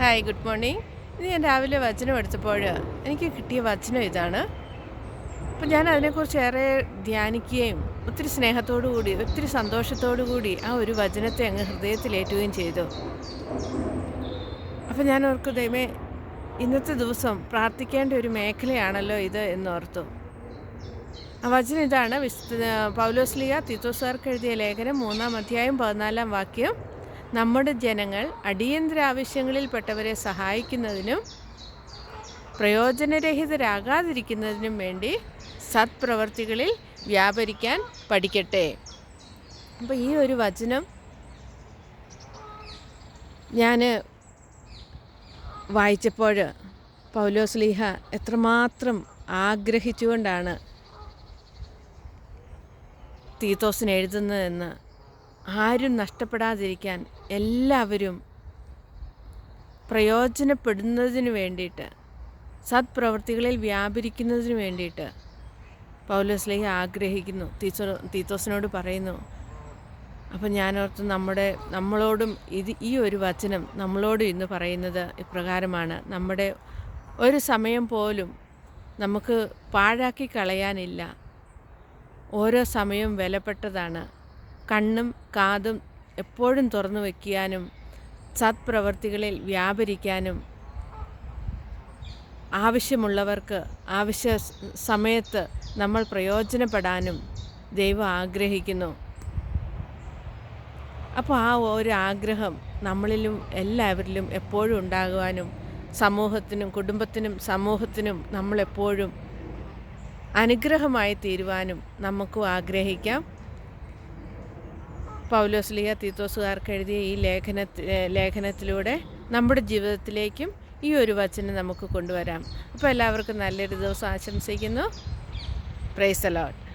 Hi good morning ഇത് ഞാൻ രാവിലെ വചനം എടുത്തപ്പോൾ എനിക്ക് കിട്ടിയ വചനം ഇതാണ്. അപ്പം ഞാൻ അതിനെക്കുറിച്ച് ഏറെ ധ്യാനിക്കുകയും ഒത്തിരി സ്നേഹത്തോടു കൂടി ഒത്തിരി സന്തോഷത്തോടു കൂടി ആ ഒരു വചനത്തെ അങ്ങ് ഹൃദയത്തിലേറ്റുകയും ചെയ്തു. അപ്പം ഞാൻ ഓർക്കും ദൈവമേ ഇന്നത്തെ ദിവസം പ്രാർത്ഥിക്കേണ്ട ഒരു മേഖലയാണല്ലോ ഇത് എന്നോർത്തു ആ വചനം ഇതാണ് വിശുദ്ധ പൗലോസ്ലിയ തീത്തോസാർക്ക് എഴുതിയ ലേഖനം മൂന്നാം അധ്യായം പതിനാലാം വാക്യം. നമ്മുടെ ജനങ്ങൾ അടിയന്തര ആവശ്യങ്ങളിൽപ്പെട്ടവരെ സഹായിക്കുന്നതിനും പ്രയോജനരഹിതരാകാതിരിക്കുന്നതിനും വേണ്ടി സത്പ്രവർത്തികളിൽ വ്യാപരിക്കാൻ പഠിക്കട്ടെ. അപ്പോൾ ഈ ഒരു വചനം ഞാൻ വായിച്ചപ്പോൾ പൗലോസ്ലീഹ എത്രമാത്രം ആഗ്രഹിച്ചുകൊണ്ടാണ് തീത്തോസിന് എഴുതുന്നതെന്ന് ആരും നഷ്ടപ്പെടാതിരിക്കാൻ എല്ലാവരും പ്രയോജനപ്പെടുന്നതിന് വേണ്ടിയിട്ട് സത്പ്രവർത്തികളിൽ വ്യാപരിക്കുന്നതിന് വേണ്ടിയിട്ട് പൗലോസ്ലേഹ ആഗ്രഹിക്കുന്നു. തീച്ചോ തീത്തോസിനോട് പറയുന്നു അപ്പം ഞാനോർത്ത് നമ്മുടെ നമ്മളോടും ഇത് ഈ ഒരു വചനം നമ്മളോടും ഇന്ന് പറയുന്നത് ഇപ്രകാരമാണ്. നമ്മുടെ ഒരു സമയം പോലും നമുക്ക് പാഴാക്കി കളയാനില്ല. ഓരോ സമയവും വിലപ്പെട്ടതാണ്. കണ്ണും കാതും എപ്പോഴും തുറന്നു വയ്ക്കാനും സത്പ്രവർത്തികളിൽ വ്യാപരിക്കാനും ആവശ്യമുള്ളവർക്ക് ആവശ്യ സമയത്ത് നമ്മൾ പ്രയോജനപ്പെടാനും ദൈവം ആഗ്രഹിക്കുന്നു. അപ്പോൾ ആ ഒരു ആഗ്രഹം നമ്മളിലും എല്ലാവരിലും എപ്പോഴും ഉണ്ടാകുവാനും സമൂഹത്തിനും കുടുംബത്തിനും സമൂഹത്തിനും നമ്മളെപ്പോഴും അനുഗ്രഹമായി തീരുവാനും നമുക്കും ആഗ്രഹിക്കാം. പൗലോസ്ലിയ തീത്തോസുകാർക്ക് എഴുതിയ ഈ ലേഖന ലേഖനത്തിലൂടെ നമ്മുടെ ജീവിതത്തിലേക്കും ഈ ഒരു വചനം നമുക്ക് കൊണ്ടുവരാം. അപ്പോൾ എല്ലാവർക്കും നല്ലൊരു ദിവസം ആശംസിക്കുന്നു. Price allot